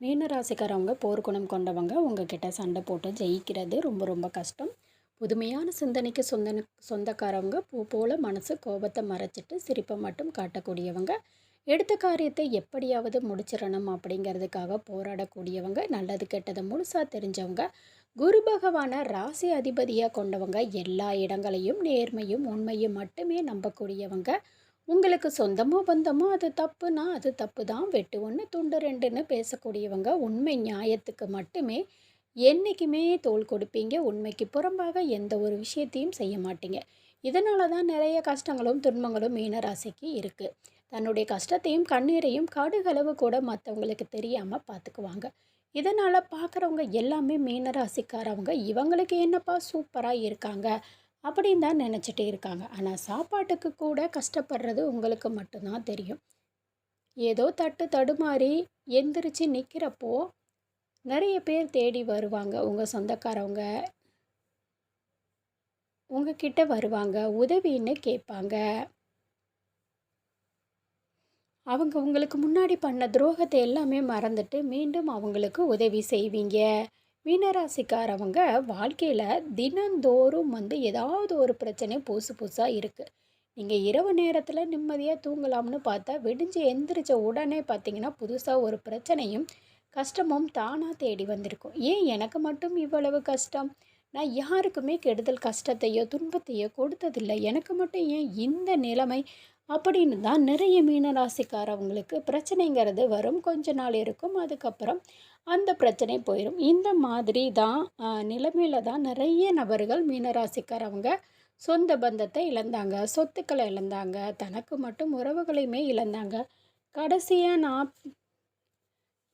மீனராசிக்காரவங்க போர்க்குணம் கொண்டவங்க உங்ககிட்ட சண்டை போட்டு ஜெயிக்கிறது ரொம்ப ரொம்ப கஷ்டம். புதுமையான சிந்தனைக்கு சொந்த சொந்தக்காரவங்க பூ போல மனசு கோபத்தை மறைச்சிட்டு சிரிப்பை மட்டும் காட்டக்கூடியவங்க எடுத்த காரியத்தை எப்படியாவது முடிச்சிடணும் அப்படிங்கிறதுக்காக போராடக்கூடியவங்க நல்லது கெட்டதை முழுசாக தெரிஞ்சவங்க குரு பகவான ராசி அதிபதியாக கொண்டவங்க எல்லா இடங்களையும் நேர்மையும் உண்மையும் மட்டுமே நம்பக்கூடியவங்க உங்களுக்கு சொந்தமோ பந்தமோ அது தப்புனா அது தப்பு தான் வெட்டு ஒன்று துண்டு ரெண்டுன்னு பேசக்கூடியவங்க உண்மை நியாயத்துக்கு மட்டுமே என்றைக்குமே தோல் கொடுப்பீங்க. உண்மைக்கு புறம்பாக எந்த ஒரு விஷயத்தையும் செய்ய மாட்டீங்க. இதனால தான் நிறைய கஷ்டங்களும் துன்பங்களும் மீனராசிக்கு இருக்குது தன்னுடைய கஷ்டத்தையும் கண்ணீரையும் கடுகளவு கூட மற்றவங்களுக்கு தெரியாமல் பார்த்துக்குவாங்க இதனால் பார்க்குறவங்க எல்லாமே மீனராசிக்காரவங்க இவங்களுக்கு என்னப்பா சூப்பராக இருக்காங்க? அப்படின்னு தான் நினச்சிட்டே இருக்காங்க. ஆனால் சாப்பாட்டுக்கு கூட கஷ்டப்படுறது உங்களுக்கு மட்டும்தான் தெரியும். ஏதோ தட்டு தடுமாறி எந்திரிச்சு நிற்கிறப்போ நிறைய பேர் தேடி வருவாங்க. உங்கள் சொந்தக்காரவங்க உங்ககிட்ட வருவாங்க. உதவின்னு கேட்பாங்க. அவங்க உங்களுக்கு முன்னாடி பண்ண துரோகத்தை எல்லாமே மறந்துட்டு மீண்டும் அவங்களுக்கு உதவி செய்வீங்க. மீனராசிக்காரவங்க வாழ்க்கையில் தினந்தோறும் வந்து ஏதாவது ஒரு பிரச்சனை புதுசு புதுசாக இருக்குது நீங்கள் இரவு நேரத்தில் நிம்மதியாக தூங்கலாம்னு பார்த்தா விடிஞ்சு எந்திரிச்ச உடனே பார்த்தீங்கன்னா புதுசாக ஒரு பிரச்சனையும் கஷ்டமும் தானாக தேடி வந்திருக்கும். ஏன் எனக்கு மட்டும் இவ்வளவு கஷ்டம்? நான் யாருக்குமே கெடுதல் கஷ்டத்தையோ துன்பத்தையோ கொடுத்ததில்லை. எனக்கு மட்டும் ஏன் இந்த நிலைமை அப்படின்னு தான் நிறைய மீனராசிக்காரவங்களுக்கு பிரச்சனைங்கிறது வரும். கொஞ்ச நாள் இருக்கும் அதுக்கப்புறம் அந்த பிரச்சனை போயிடும் இந்த மாதிரி தான் நிலைமையில் தான் நிறைய நபர்கள் மீனராசிக்காரவங்க சொந்த பந்தத்தை இழந்தாங்க. சொத்துக்களை இழந்தாங்க. தனக்கு மட்டும் உறவுகளையுமே இழந்தாங்க. கடைசியாக நான்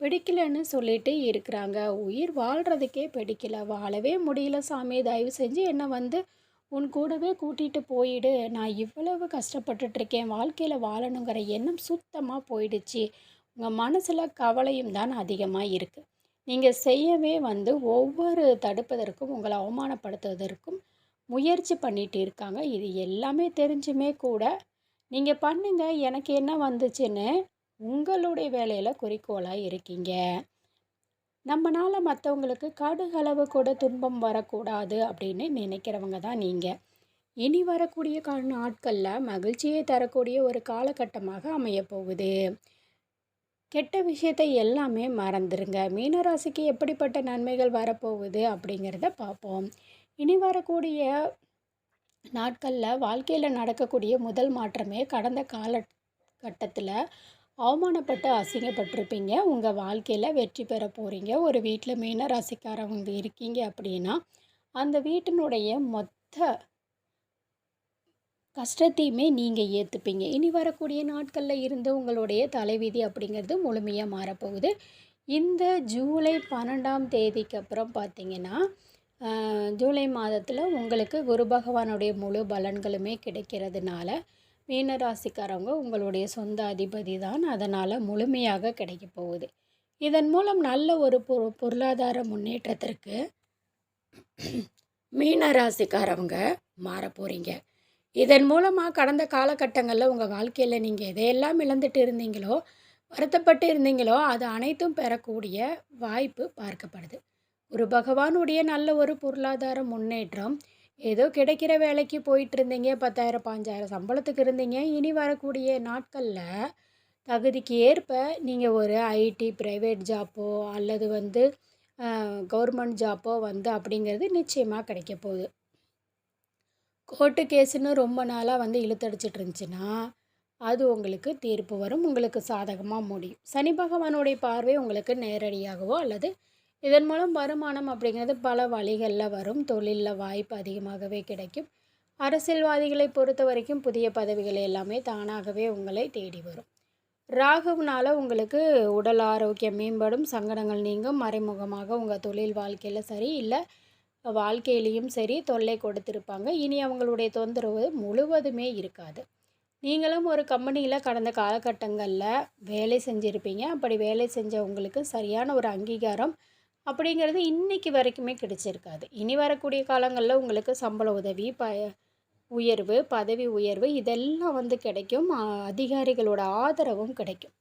பிடிக்கலன்னு சொல்லிட்டு இருக்கிறாங்க. உயிர் வாழ்கிறதுக்கே பிடிக்கல. வாழவே முடியல சாமி. தயவு செஞ்சு என்னை வந்து உன் கூடவே கூட்டிகிட்டு போயிடு. நான் இவ்வளவு கஷ்டப்பட்டுட்ருக்கேன் வாழ்க்கையில் வாழணுங்கிற எண்ணம் சுத்தமாக போயிடுச்சு. உங்கள் மனசில் கவலையும் தான் அதிகமாக இருக்குது நீங்கள் செய்யவே வந்து ஒவ்வொரு தடுப்பதற்கும் உங்களை அவமானப்படுத்துவதற்கும் முயற்சி பண்ணிகிட்டு இருக்காங்க. இது எல்லாமே தெரிஞ்சுமே கூட நீங்கள் பண்ணுங்க. எனக்கு என்ன வந்துச்சுன்னு உங்களுடைய வேலையில் குறிக்கோளாக இருக்கீங்க. நம்மளால் மற்றவங்களுக்கு கடுகளவு கூட துன்பம் வரக்கூடாது அப்படின்னு நினைக்கிறவங்க தான் நீங்கள் இனி வரக்கூடிய கா நாட்களில் மகிழ்ச்சியை தரக்கூடிய ஒரு காலகட்டமாக அமையப்போகுது கெட்ட விஷயத்தை எல்லாமே மறந்துடுங்க மீனராசிக்கு எப்படிப்பட்ட நன்மைகள் வரப்போகுது அப்படிங்கிறத பார்ப்போம். இனி வரக்கூடிய நாட்களில் வாழ்க்கையில் நடக்கக்கூடிய முதல் மாற்றமே கடந்த காலகட்டத்தில் அவமானப்பட்டு அசிங்கப்பட்டிருப்பீங்க. உங்கள் வாழ்க்கையில் வெற்றி பெற போகிறீங்க ஒரு வீட்டில் மீன ராசிக்காரவங்க இருக்கீங்க அப்படின்னா அந்த வீட்டினுடைய மொத்த கஷ்டத்தையுமே நீங்கள் ஏற்றுப்பீங்க இனி வரக்கூடிய நாட்களில் இருந்து உங்களுடைய தலைவிதி அப்படிங்கிறது முழுமையாக மாறப்போகுது இந்த ஜூலை பன்னெண்டாம் தேதிக்கு அப்புறம் பார்த்திங்கன்னா ஜூலை மாதத்தில் உங்களுக்கு குரு பகவானுடைய முழு பலன்களுமே கிடைக்கிறதுனால மீனராசிக்காரவங்க உங்களுடைய சொந்த அதிபதி தான் அதனால் முழுமையாக கிடைக்க போகுது. இதன் மூலம் நல்ல ஒரு பொ பொருளாதார முன்னேற்றத்திற்கு மீனராசிக்காரவங்க மாற போகிறீங்க இதன் மூலமாக கடந்த காலகட்டங்களில் உங்கள் வாழ்க்கையில் நீங்கள் எதையெல்லாம் இழந்துட்டு இருந்தீங்களோ வருத்தப்பட்டு இருந்தீங்களோ அது அனைத்தும் பெறக்கூடிய வாய்ப்பு பார்க்கப்படுது. ஒரு பகவானுடைய நல்ல ஒரு பொருளாதார முன்னேற்றம் ஏதோ கிடைக்கிற வேலைக்கு போயிட்டு இருந்தீங்க பத்தாயிரம் பாஞ்சாயிரம் சம்பளத்துக்கு இருந்தீங்க. இனி வரக்கூடிய நாட்களில் தகுதிக்கு ஏற்ப நீங்கள் ஒரு ஐடி ப்ரைவேட் ஜாப்போ அல்லது வந்து கவர்மெண்ட் ஜாப்போ வந்து அப்படிங்கிறது நிச்சயமாக கிடைக்க போகுது. கோர்ட்டு கேஸுன்னு ரொம்ப நாளாக வந்து இழுத்தடிச்சிட்டு இருந்துச்சுன்னா அது உங்களுக்கு தீர்ப்பு வரும். உங்களுக்கு சாதகமாக முடியும். சனி பகவானுடைய பார்வை உங்களுக்கு நேரடியாகவோ அல்லது இதன் மூலம் வருமானம் அப்படிங்கிறது பல வழிகளில் வரும். தொழிலில் வாய்ப்பு அதிகமாகவே கிடைக்கும். அரசியல்வாதிகளை பொறுத்த வரைக்கும் புதிய பதவிகள் எல்லாமே தானாகவே உங்களை தேடி வரும். ராகுனால் உங்களுக்கு உடல் ஆரோக்கியம் மேம்படும் சங்கடங்கள் நீங்கும் மறைமுகமாக உங்கள் தொழில் வாழ்க்கையில் சரி இல்லை வாழ்க்கையிலையும் சரி தொல்லை கொடுத்துருப்பாங்க. இனி அவங்களுடைய தொந்தரவு முழுவதுமே இருக்காது. நீங்களும் ஒரு கம்பெனியில் கடந்த காலகட்டங்களில் வேலை செஞ்சுருப்பீங்க. அப்படி வேலை செஞ்ச உங்களுக்கு சரியான ஒரு அங்கீகாரம் அப்படிங்கிறது இன்றைக்கி வரைக்குமே கிடைச்சிருக்காது. இனி வரக்கூடிய காலங்களில் உங்களுக்கு சம்பள உதவி ப உயர்வு பதவி உயர்வு இதெல்லாம் வந்து கிடைக்கும். அதிகாரிகளோட ஆதரவும் கிடைக்கும்.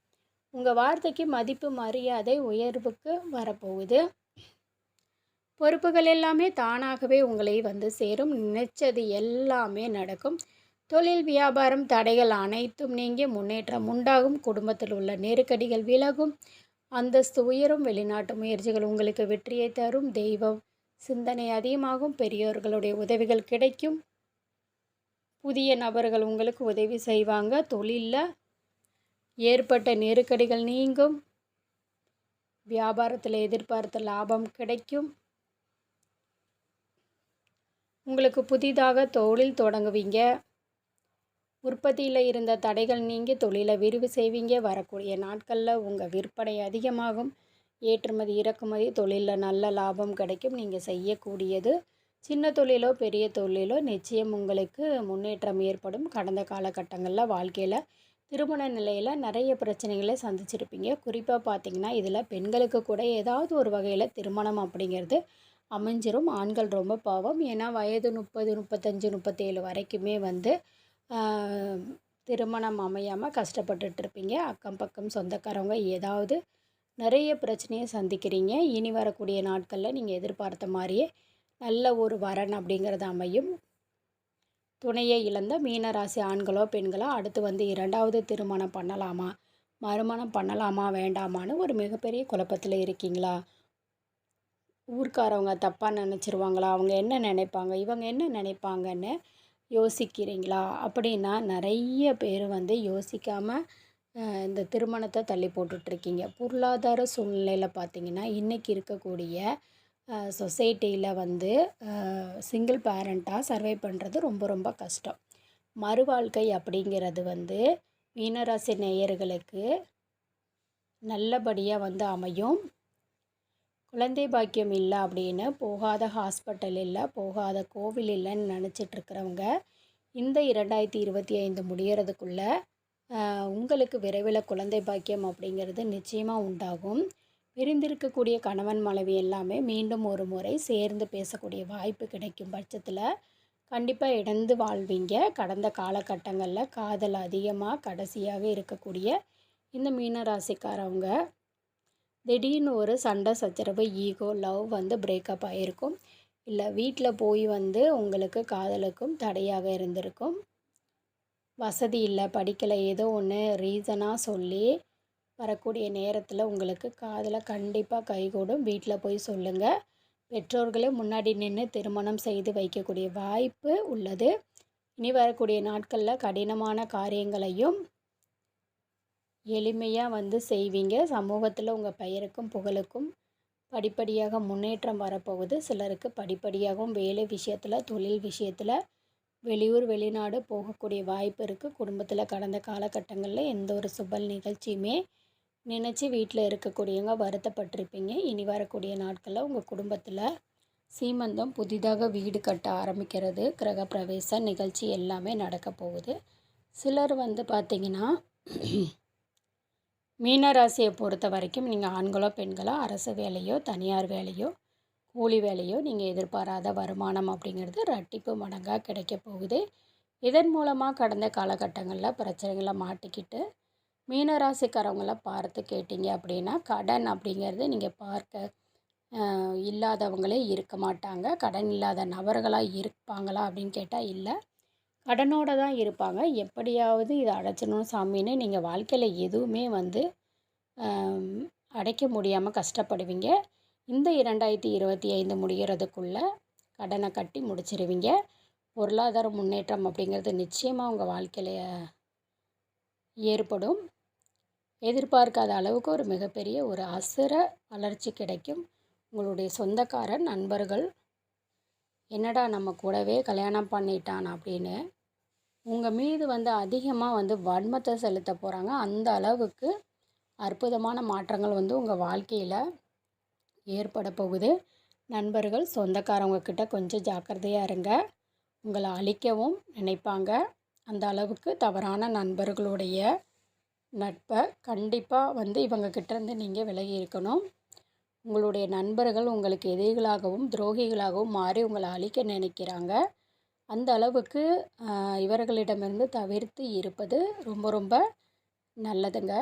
உங்கள் வார்த்தைக்கு மதிப்பு மரியாதை உயர்வுக்கு வரப்போகுது. பொறுப்புகள் எல்லாமே தானாகவே உங்களை வந்து சேரும். நினைச்சது எல்லாமே நடக்கும். தொழில் வியாபாரம் தடைகள் அனைத்தும் நீங்கி முன்னேற்றம் உண்டாகும். குடும்பத்தில் உள்ள நெருக்கடிகள் விலகும். அந்தஸ்து உயரும் வெளிநாட்டு முயற்சிகள் உங்களுக்கு வெற்றியை தரும். தெய்வம் சிந்தனை அதிகமாகும். பெரியோர்களுடைய உதவிகள் கிடைக்கும். புதிய நபர்கள் உங்களுக்கு உதவி செய்வாங்க. தொழிலில் ஏற்பட்ட நெருக்கடிகள் நீங்கும். வியாபாரத்தில் எதிர்பார்த்த லாபம் கிடைக்கும். உங்களுக்கு புதிதாக தொழில் தொடங்குவீங்க. உற்பத்தியில் இருந்த தடைகள் நீங்கி தொழிலை விரிவு செய்வீங்க. வரக்கூடிய நாட்களில் உங்கள் விற்பனை அதிகமாகும். ஏற்றுமதி இறக்குமதி தொழிலில் நல்ல லாபம் கிடைக்கும். நீங்கள் செய்யக்கூடியது சின்ன தொழிலோ பெரிய தொழிலோ நிச்சயம் உங்களுக்கு முன்னேற்றம் ஏற்படும். கடந்த காலகட்டங்களில் வாழ்க்கையில் திருமண நிலையில் நிறைய பிரச்சனைகளை சந்திச்சிருப்பீங்க. குறிப்பாக பார்த்தீங்கன்னா இதில் பெண்களுக்கு கூட ஏதாவது ஒரு வகையில் திருமணம் அப்படிங்கிறது அமைஞ்சிரும். ஆண்கள் ரொம்ப பாவம். ஏன்னா வயது முப்பது முப்பத்தஞ்சு முப்பத்தேழு வரைக்குமே வந்து திருமணம் அமையாமல் கஷ்டப்பட்டுட்டு இருப்பீங்க அக்கம் பக்கம் சொந்தக்காரவங்க ஏதாவது நிறைய பிரச்சனையை சந்திக்கிறீங்க. இனி வரக்கூடிய நாட்களில் நீங்கள் எதிர்பார்த்த மாதிரியே நல்ல ஒரு வரன் அப்படிங்கிறது அமையும். துணையை இழந்த மீனராசி ஆண்களோ பெண்களோ அடுத்து வந்து இரண்டாவது திருமணம் பண்ணலாமா? மறுமணம் பண்ணலாமா? வேண்டாமான்னு ஒரு மிகப்பெரிய குழப்பத்தில் இருக்கீங்களா? ஊர்க்காரவங்க தப்பாக நினச்சிருவாங்களா? அவங்க என்ன நினைப்பாங்க? இவங்க என்ன நினைப்பாங்கன்னு யோசிக்கிறீங்களா? அப்படின்னா நிறைய பேர் வந்து யோசிக்காமல் இந்த திருமணத்தை தள்ளி போட்டுட்ருக்கீங்க. பொருளாதார சூழ்நிலையில் பார்த்திங்கன்னா இன்றைக்கி இருக்கக்கூடிய சொசைட்டியில் வந்து சிங்கிள் பேரண்ட்டாக சர்வை பண்ணுறது ரொம்ப ரொம்ப கஷ்டம். மறுவாழ்க்கை அப்படிங்கிறது வந்து மீனராசி நேயர்களுக்கு நல்லபடியாக வந்து அமையும். குழந்தை பாக்கியம் இல்லை அப்படின்னு போகாத ஹாஸ்பிட்டல் இல்லை போகாத கோவில் இல்லைன்னு நினச்சிட்ருக்கிறவங்க இந்த இரண்டாயிரத்தி இருபத்தி ஐந்து முடியறதுக்குள்ளே உங்களுக்கு விரைவில் குழந்தை பாக்கியம் அப்படிங்கிறது நிச்சயமாக உண்டாகும். பிரிந்திருக்கக்கூடிய கணவன் மனைவி எல்லாமே மீண்டும் ஒரு முறை சேர்ந்து பேசக்கூடிய வாய்ப்பு கிடைக்கும் பட்சத்தில் கண்டிப்பாக இடந்து வாழ்வீங்க. கடந்த காலகட்டங்களில் காதல் அதிகமாக கடைசியாக இருக்கக்கூடிய இந்த மீனராசிக்காரவங்க திடீர்னு ஒரு சண்டை சச்சரவு ஈகோ லவ் வந்து பிரேக்கப் ஆகிருக்கும் இல்லை வீட்டில் போய் வந்து உங்களுக்கு காதலுக்கும் தடையாக இருந்திருக்கும். வசதி இல்லை படிக்கலை ஏதோ ஒன்று ரீசனாக சொல்லி வரக்கூடிய நேரத்தில் உங்களுக்கு காதலை கண்டிப்பாக கைகூடும். வீட்டில் போய் சொல்லுங்கள் பெற்றோர்களே முன்னாடி நின்று திருமணம் செய்து வைக்கக்கூடிய வாய்ப்பு உள்ளது. இனி வரக்கூடிய நாட்களில் கடினமான காரியங்களையும் எளிமையாக வந்து செய்வீங்க. சமூகத்தில் உங்கள் பெயருக்கும் புகழுக்கும் படிப்படியாக முன்னேற்றம் வரப்போகுது. சிலருக்கு படிப்படியாகவும் வேலை விஷயத்தில் தொழில் விஷயத்தில் வெளியூர் வெளிநாடு போகக்கூடிய வாய்ப்பு இருக்குது குடும்பத்தில் கடந்த காலகட்டங்களில் எந்த ஒரு சுபல் நிகழ்ச்சியுமே நினச்சி வீட்டில் இருக்கக்கூடியவங்க வருத்தப்பட்டிருப்பீங்க. இனி வரக்கூடிய நாட்களில் உங்கள் குடும்பத்தில் சீமந்தம் புதிதாக வீடு கட்ட ஆரம்பிக்கிறது. கிரகப்பிரவேச நிகழ்ச்சி எல்லாமே நடக்க போகுது. சிலர் வந்து பார்த்திங்கன்னா மீனராசியை பொறுத்த வரைக்கும் நீங்கள் ஆண்களோ பெண்களோ அரசு வேலையோ தனியார் வேலையோ கூலி வேலையோ நீங்கள் எதிர்பாராத வருமானம் அப்படிங்கிறது ரட்டிப்பு மடங்காக கிடைக்க போகுது. இதன் மூலமாக கடந்த காலகட்டங்களில் பிரச்சனைகளை மாட்டிக்கிட்டு மீனராசிக்காரவங்கள பார்த்து கேட்டிங்க அப்படின்னா கடன் அப்படிங்கிறது நீங்கள் பார்க்க இல்லாதவங்களே இருக்க மாட்டாங்க. கடன் இல்லாத நபர்களாக இருப்பாங்களா அப்படின்னு கேட்டால் இல்லை. கடனோடு தான் இருப்பாங்க. எப்படியாவது இதை அடைச்சிடணும் சாமின்னு நீங்கள் வாழ்க்கையில் எதுவுமே வந்து அடைக்க முடியாமல் கஷ்டப்படுவீங்க. இந்த இரண்டாயிரத்தி இருபத்தி ஐந்து முடிகிறதுக்குள்ளே கடனை கட்டி முடிச்சிருவீங்க. பொருளாதார முன்னேற்றம் அப்படிங்கிறது நிச்சயமாக உங்கள் வாழ்க்கையில் ஏற்படும். எதிர்பார்க்காத அளவுக்கு ஒரு மிகப்பெரிய ஒரு அசுர வளர்ச்சி கிடைக்கும். உங்களுடைய சொந்தக்காரன் நண்பர்கள் என்னடா நம்ம கூடவே கல்யாணம் பண்ணிட்டான் அப்படின்னு உங்கள் மீது வந்து அதிகமாக வந்து வன்மத்தை செலுத்த போகிறாங்க அந்த அளவுக்கு அற்புதமான மாற்றங்கள் வந்து உங்கள் வாழ்க்கையில் ஏற்பட போகுது. நண்பர்கள் சொந்தக்காரவங்க கிட்ட கொஞ்சம் ஜாக்கிரதையாக இருங்க. உங்களை அழிக்கவும் நினைப்பாங்க. அந்த அளவுக்கு தவறான நண்பர்களுடைய நட்பை கண்டிப்பாக வந்து இவங்க கிட்டேருந்து நீங்கள் விலகி இருக்கணும். உங்களுடைய நண்பர்கள் உங்களுக்கு எதிரிகளாகவும் துரோகிகளாகவும் மாறி உங்களை அழிக்க நினைக்கிறாங்க. அந்த அளவுக்கு இவர்களிடமிருந்து தவிர்த்து இருப்பது ரொம்ப ரொம்ப நல்லதுங்க.